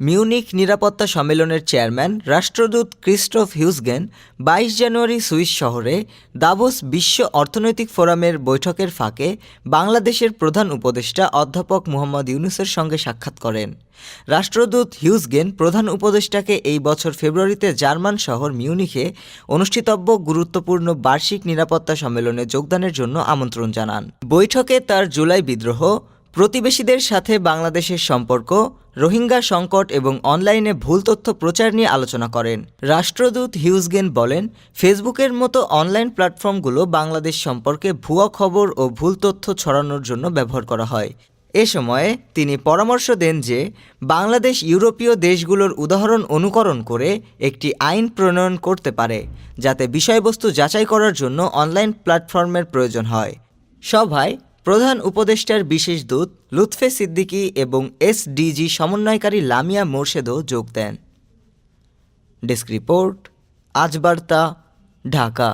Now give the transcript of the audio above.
Munich নিরাপত্তা সম্মেলনের chairman রাষ্ট্রদূত ক্রিস্টোফ হিউজগেন বাইশ জানুয়ারি সুইস শহরে দাভোস বিশ্ব অর্থনৈতিক ফোরামের বৈঠকের ফাঁকে বাংলাদেশের প্রধান উপদেষ্টা অধ্যাপক মোহাম্মদ ইউনুসের সঙ্গে সাক্ষাৎ করেন। রাষ্ট্রদূত হিউজগেন প্রধান উপদেষ্টাকে এই বছর ফেব্রুয়ারিতে জার্মান শহর মিউনিখে অনুষ্ঠিতব্য গুরুত্বপূর্ণ বার্ষিক নিরাপত্তা সম্মেলনে যোগদানের জন্য আমন্ত্রণ জানান। বৈঠকে তার জুলাই বিদ্রোহ প্রতিবেশীদের সাথে বাংলাদেশের সম্পর্ক, রোহিঙ্গা সংকট এবং অনলাইনে ভুল তথ্য প্রচার নিয়ে আলোচনা করেন। রাষ্ট্রদূত হিউজগেন বলেন, ফেসবুকের মতো অনলাইন প্ল্যাটফর্মগুলো বাংলাদেশ সম্পর্কে ভুয়া খবর ও ভুল তথ্য ছড়ানোর জন্য ব্যবহার করা হয়। এ সময়ে তিনি পরামর্শ দেন যে, বাংলাদেশ ইউরোপীয় দেশগুলোর উদাহরণ অনুকরণ করে একটি আইন প্রণয়ন করতে পারে, যাতে বিষয়বস্তু যাচাই করার জন্য অনলাইন প্ল্যাটফর্মের প্রয়োজন হয়। সভায় প্রধান উপদেষ্টার বিশেষ দূত লুৎফে সিদ্দিকি এবং এসডিজি সমন্বয়কারী লামিয়া মোর্শেদও যোগ দেন। Desk report আজবার্তা Dhaka.